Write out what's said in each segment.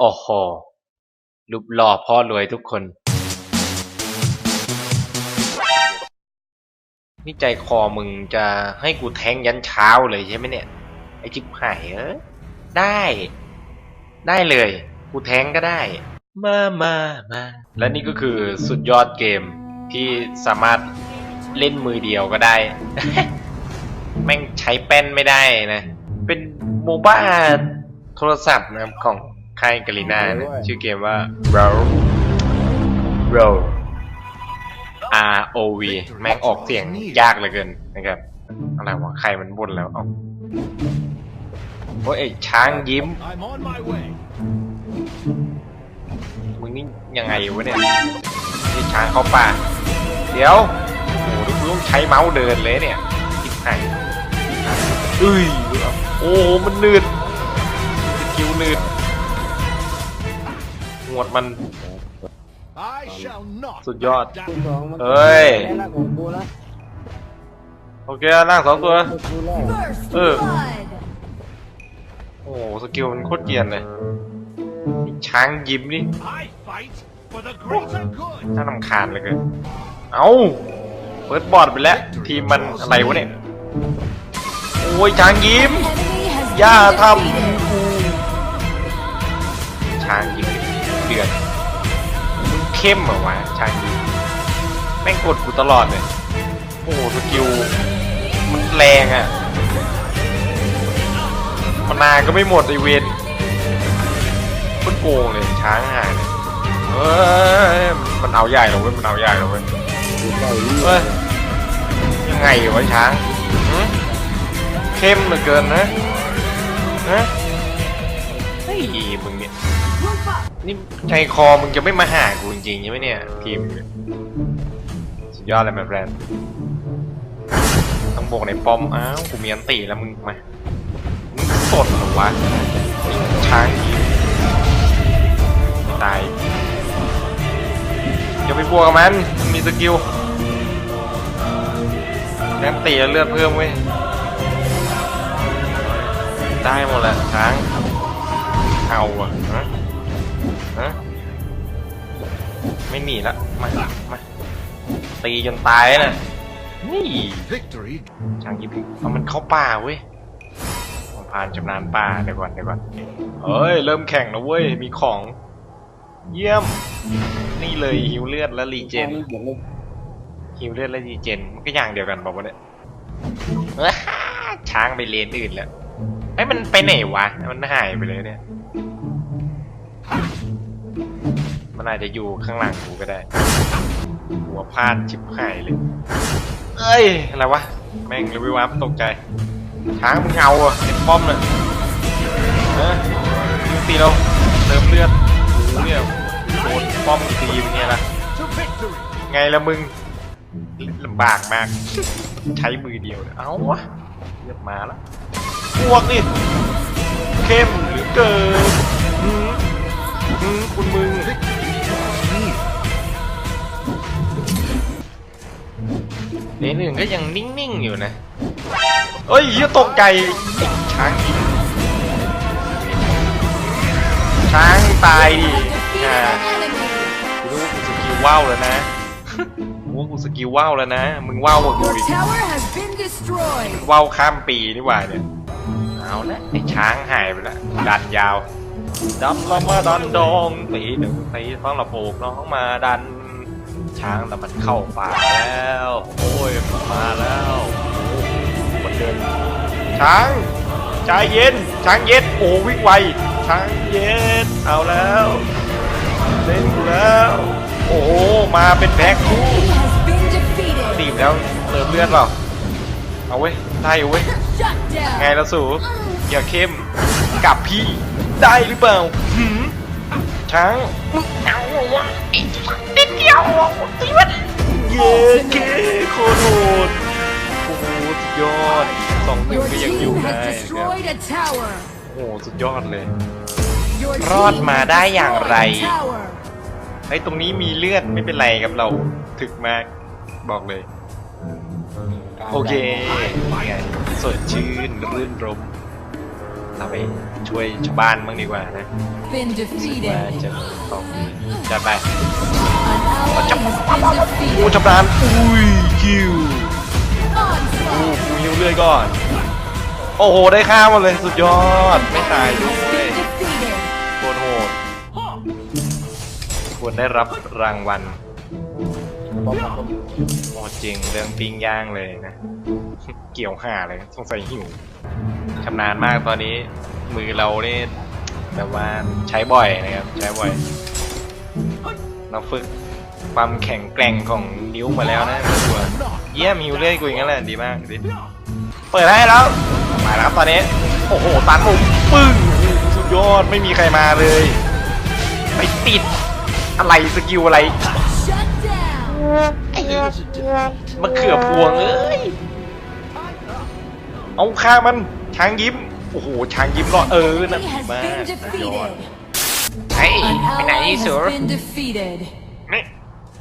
โอ้โห รูปหล่อพ่อรวยทุกคน นี่ใจคอมึงจะให้กูแทงยันเช้าเลยใช่ไหมเนี่ย ไอจิบหายเออได้ ได้เลย กูแทงก็ได้ มามามา และนี่ก็คือสุดยอดเกมที่สามารถเล่นมือเดียวก็ได้ แม่งใช้แป้นไม่ได้นะ เป็นโมบ้าโทรศัพท์นะครับของ ค่ายกาลินานะชื่อเกมว่า Roll Roll R O V แม่งออกเสียงยากเหลือเกินนะครับอะไรวะใครมันบ่นแล้วเอาโอ้ยไอ้ช้างยิ้ม I'm on my way. มึงนี่ยังไงวะเนี่ยนี่ช้างเข้าป่า เดี๋ยวโอ้โหดูกูต้องใช้เมาส์เดินเลยเนี่ยทิพหายเอ้ยโอ้โหมันหนืดสกิลหนืดห วดมัน I shall not. สุดยอด back กู down. สองมันเอ้ยแค่ละของกูนะโอเคล่างสองตัว กูแรก First Ừ. blood. โอ้โหสกิลมันโคตรเกรียนเลยนี่ช้างยิ้มนี่ I fight for the greater good. น่ารำคาญเหลยเกินเอ้าเปิดบอร์ดไปแล้ว ทีมมันอะไรวะเนี่ย โอ้ยช้างยิ้ม Enemy has อย่า been ท defeated. ำกูช้างยิ้ม เดือดมึงเข้มเหรอวะช้างยิ้มแม่งกดกูตลอดเลยโอ้โหสกิลมันแรงอะมันนาก็ไม่หมดไอเวนโคนโกงเลยช้างหายเอ้ยมันเอาใหญ่แล้วเว้ยมันเอาใหญ่แล้วเว้ยเฮ้ยยังไงวะช้างเข้มเหลือเกินนะฮะเฮ้ยมึงเนี่ย นี่ใจคอมึงจะไม่มาหากูจริงๆใช่ไหมเนี่ยทีมสุดยอดเลยแมแฟนต้องบอกในป้อม อ้าวกูมีอันตีแล้วมึงมามึงสดเหรอวะช้างตายอย่าไปบวกกับมันมันมีสกิลแอนตีแล้วเลือดเพิ่มเว้ย ได้หมดแหละช้าง เอาอะ ฮะฮะไม่หนีละมามาตีจนตายนะนี่ Victory ช้างยิบเอามันเข้าป่าเว้ยผมผ่านชำนาญป่าเดี๋ยวก่อนเดี๋ยวก่อนเฮ้ย เริ่มแข่งแล้วเว้ย มีของ เยี่ยม นี่เลยฮิวเลือดและรีเจนเดี๋ยวเลยฮิวเลือดและรีเจนมันก็อย่างเดียวกันบอกว่าเนี่ยอ้าช้างไปเลนอื่นแล้วไอ้ยมันไปไหนวะ มันหายไปเลยเนี่ย มันอาจจะอยู่ข้างหลังกูก็ได้ หัวพลาดชิบหายเลย เอ้ย อะไรวะ แม่งเลยวิวาบตกใจ ช้างมึงเอาอะเห็นป้อมเลยเออยิงตีเราเติมเลือดโอ้โหเนี่ยโดนป้อมตีเป็นไงล่ะ to victory. ไงละมึงลำบากมาก ใช้มือเดียวเนี่ยเอาวะเรียบมาแล้วพวกนี่เข้มหรือเกินหืมหืมคุณมึง เดนหนึ่งก็ยังนิ่งๆอยู่นะเอ้ยเหี้ยตกใจไอ้ช้างยิงช้างตายดิอ่า Enemy. กูรู้ว่ากูสกิลว่าวแล้วนะกูว่ากูสกิลว่าวแล้วนะ มึงว่าวกว่ากู Your อีก tower has been destroyed. ว่าวข้ามปีนี่หว่าเนี่ยเอาละไอ้ช้างหายไปแล้วดันยาวดำละมาดันดองตีหนึ่งตีสองละโปกน้องมาดัน ช้างแต่มันเข้าป่าแล้ว โอ้ยมันมาแล้วโอ้มันเดินช้างใจเย็นช้างเย็นโอ้วิ่งไวช้างเย็นเอาแล้วเล่นกูแล้ว โอ้มาเป็นแพ็คคู่ตีบแล้วเติมเลือดเปล่าเอาเว้ยได้เว้ยไงละสูอย่าเข้มกับพี่ได้หรือเปล่าหืมช้างมึงเอาวะไอ้สัตว์นิดเดียว เย้เก้โคตรโหดโอ้โหสุดยอดสองหนึ่ง Your ก็ยังอยู่ team ได้ has นะครับ destroyed a tower. โอ้โหสุดยอดเลย Your รอด team มา has ได้อย่างไร destroyed a tower. ไอ้ยตรงนี้มีเลือดไม่เป็นไรครับเราถึกมากบอกเลย โอเคไงสดชื่นรื่นรม เราไปช่วยชาวบ้านบ้างดีกว่านะ Been ว่า defeated. จะต้องจะไป An ally has been กู defeated. ชำนาญอุ้ยคิว Onslaught กูกูยิวเรื่อยก่อน โอ้โห ได้ข้าวมาเลยสุดยอด ไม่ตายด้วย been defeated. โคตรโหดควรได้รับรางวัล ป้อมมันก็โอ้จริงเรื่องปิ้งย่างเลยนะ เกี่ยวห่าเลยสงสัยหิวชำนาญมากตอนนี้ มือเราเนี่แบบว่าใช้บ่อยนะครับ ใช้บ่อยเราฝึกความแข็งแกร่งของนิ้วมาแล้วนะตัวเยี่ยมหิวเรื่อยกูอย่างนั้นแหละดีมากดิเปิดให้แล้วมาแล้วตอนนี้โอ้โหตันผมปึ้งสุดยอดไม่มีใครมาเลยไปติดอะไรสกิลอะไร Shut down. มะเขือพวงเอ้ย เอาฆ่ามัน ช้างยิ้ม โอ้โห ช้างยิ้มรอดเออนั่น He has มาก been สุดยอด defeated. เฮ้ย An ไปไหน ally เสือ has been defeated. นี่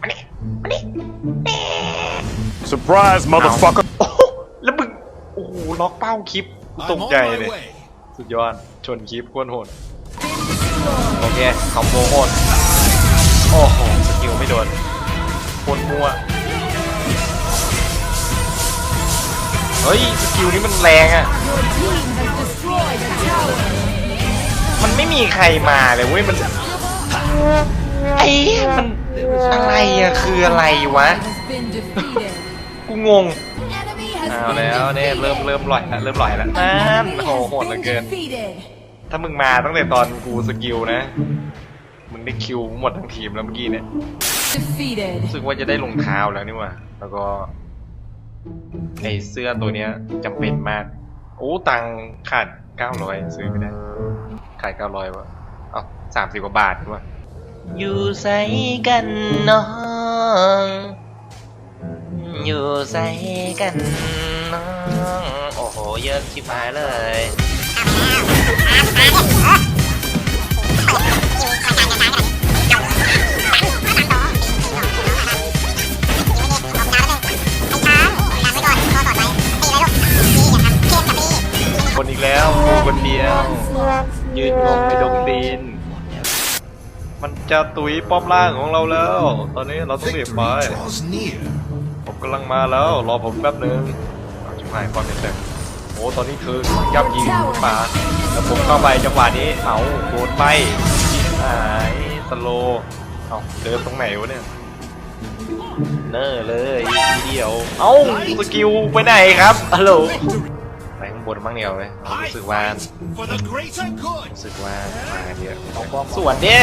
มานี่มานี่ Surprise, motherfucker. โอ้โหแล้วมึง โอ้โห ล็อกเป้าคลิปกูต I'm ก on ใจ my เลย way. สุดยอด ชนคลิปโคตรโหด Been destroyed. โอเคคอมโบโหดโอ้โห สกิลไม่โดนโคนมัวเฮ้ยสกิลนี้มันแรงอะ มันไม่มีใครมาเลยเว้ยมันไอ้มันอะไรอะคืออะไรวะ กูงงเอาแล้วเนี่ยเริ่มเริ่มลอยแล้วเริ่มลอยแล้วนั่นโอ้โหโหดเหลือเกิน ถ้ามึงมาตั้งแต่ตอนกูสกิลนะ มึงได้คิวหมดทั้งทีมแล้วเมื่อกี้เนี่ย Defeated. รู้สึกว่าจะได้รองเท้าแล้วนี่หว่า แล้วก็ไอเสื้อตัวเนี้ยจำเป็นมาก โอ้ตังค์ขาดเก้าร้อยซื้อไม่ได้ ขาดเก้าร้อยวะเอ้าสามสิบกว่าบาทนี่วะอยู่ใส่กันน้อง อยู่ใส่กันน้อง โอ้โห เยอะชิบหายเลย คนอีกแล้วกูคนเดียว ยืนงงในดงดินมันจะตุยป้อมล่างของเราแล้ว ตอนนี้เราต้องรีบไป ผมกำลังมาแล้ว รอผมแป๊บหนึงเอาชิบหายป้อมเต็มโอ้ ตอนนี้เธอย่ำยิงป่าแล้วผมเข้าไปจังหวะนี้เอาโดนไปหายสโลเอาเดินตรงไหนวะเนี่ยเนอเลยทีเดียว เอ้าสกิลไปไหนครับฮัลโหล Victory. ไปข้างบนบ้างเดียวเลยรู้ I สึกว่า fight for the greater good. รู้สึกว่ามาเยอะเอาป้อมส่วนดิ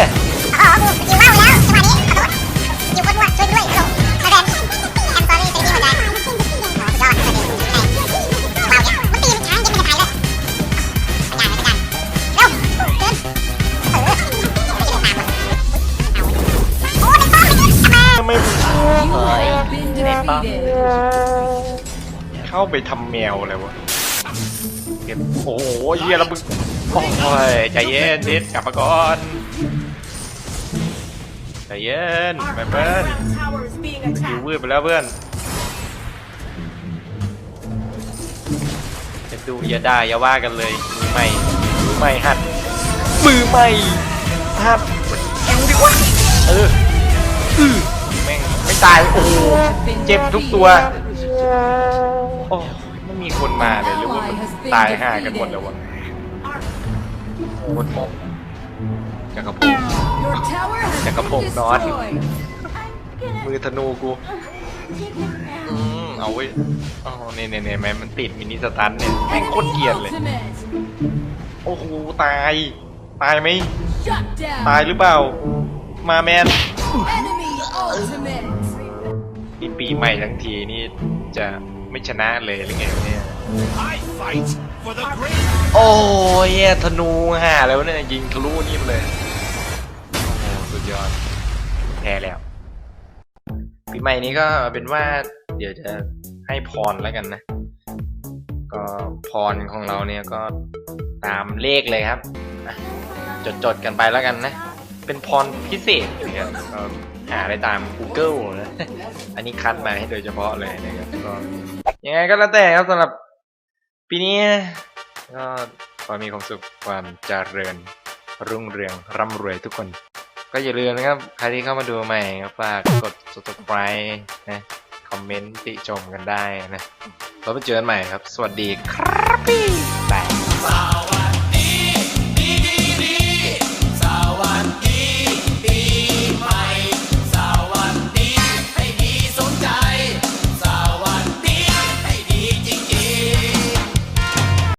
ทำไม You have been defeated. เข้าไปทำแมวอะไรวะ เก็บโอ้โหเฮียแล้วมึงโอ้ยใจเย็นนิดกลับมาก่อนใจเย็นแม่เพื่อน tower is being อยู่วืดไปแล้วเพื่อนจะดูอย่าด่าอย่าว่ากันเลยมือใหม่มือใหม่หัดมือใหม่หัดคิวดีกว่าเอออือแม่งไม่ตายโอ้โหเจ็บทุกตัวโอ้ไม่มีคนมาเลยหรือว่ามัน ตายห่ากันหมดแล้ววะหมดจักรพงศ์ Your tower has Chắc been có một đòn. destroyed. มือธนูกูอืมเอาไว้อ๋อเนี่ยเนี่ยเนี่ยแม่มันติดมินิสตันเนี่ยแม่งโคตรเกลียดเลย Ultimate. โอ้โหตาย ตายไหม Shut down. ตายหรือเปล่า มาแมน Enemy ultimate. นี่ปีใหม่ทั้งทีนี่จะไม่ชนะเลยหรือไงวะเนี่ย โอ้ยธนูห่าแล้วเนี่ยยิงทะลุนี่มาเลยโอ้โหสุดยอดแพ้แล้วปีใหม่นี้ก็เป็นว่า เดี๋ยวจะให้พรแล้วกันนะ ก็พรของเราเนี่ยก็ตามเลขเลยครับจดๆกันไปแล้วกันนะ เป็นพรพิเศษเงี้ยก็หาได้ตาม Google นะ อันนี้คัดมาให้โดยเฉพาะเลยนะครับก็ยังไงก็แล้วแต่ครับสำหรับ ปีนี้ก็ขอมีความสุขความเจริญรุ่งเรืองร่ำรวยทุกคน ก็อย่าลืมนะครับ ใครที่เข้ามาดูใหม่ก็ฝากกด subscribe นะคอมเมนต์ติชมกันได้นะแล้วไปเจอกันใหม่ครับ สวัสดีครับพี่บาย